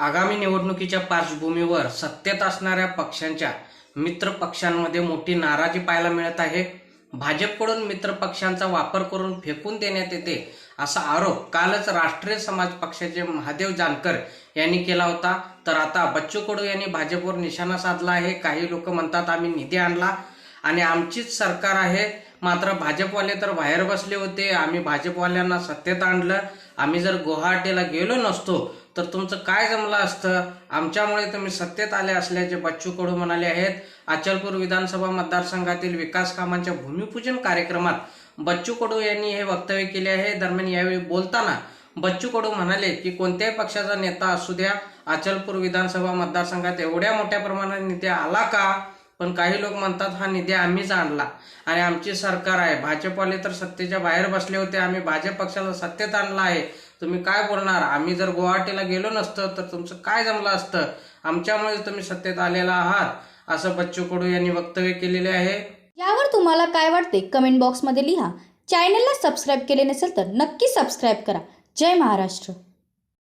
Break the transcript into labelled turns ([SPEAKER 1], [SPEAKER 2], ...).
[SPEAKER 1] आगामी निवडणुकीच्या पार्श्वभूमीवर सत्तेत असणाऱ्या पक्षांच्या मित्र पक्षांमध्ये मोठी नाराजी पाहायला मिळत आहे. भाजपकडून मित्र पक्षांचा वापर करून फेकून देण्यात येते असा आरोप कालच राष्ट्रीय समाज पक्षाचे महादेव जानकर यांनी केला होता. तर आता बच्चू कडू यांनी भाजपवर निशाणा साधला आहे. काही लोक म्हणतात आम्ही निधी आणला आणि आमचीच सरकार आहे. मात्र भाजपवाले तर बाहेर बसले होते. आम्ही भाजपवाल्यांना सत्तेत आणलं. आम्ही जर गुवाहाटीला गेलो नसतो तर तुमचं काय जमलं असतं? आमच्यामुळे तुम्ही सत्तेत आले असल्याचे बच्चू कडू म्हणाले आहेत. अचलपूर विधानसभा मतदारसंघातील विकास कामांच्या भूमिपूजन कार्यक्रमात बच्चू कडू यांनी हे वक्तव्य केले आहे. दरम्यान यावेळी बोलताना बच्चू कडू म्हणाले की कोणत्याही पक्षाचा नेता असू द्या अचलपूर विधानसभा मतदारसंघात एवढ्या मोठ्या प्रमाणात नेते आला का? पण काही लोक म्हणतात हा निधी आम्हीच आणला आणि आमची सरकार आहे. भाजपवाले तर सत्तेच्या बाहेर बसले होते. आम्ही भाजप पक्षाला सत्तेत आणला आहे. तुम्ही काय बोलणार? आम्ही जर गुवाहाटीला गेलो नसतो तर तुमचं काय जमलं असतं? आमच्यामुळे तुम्ही सत्तेत आलेला आहात. असं बच्चू कडू यांनी वक्तव्य केलेले आहे.
[SPEAKER 2] यावर तुम्हाला काय वाटते? कमेंट बॉक्समध्ये लिहा. चॅनलला सबस्क्राईब केले नसेल तर नक्की सबस्क्राईब करा. जय महाराष्ट्र.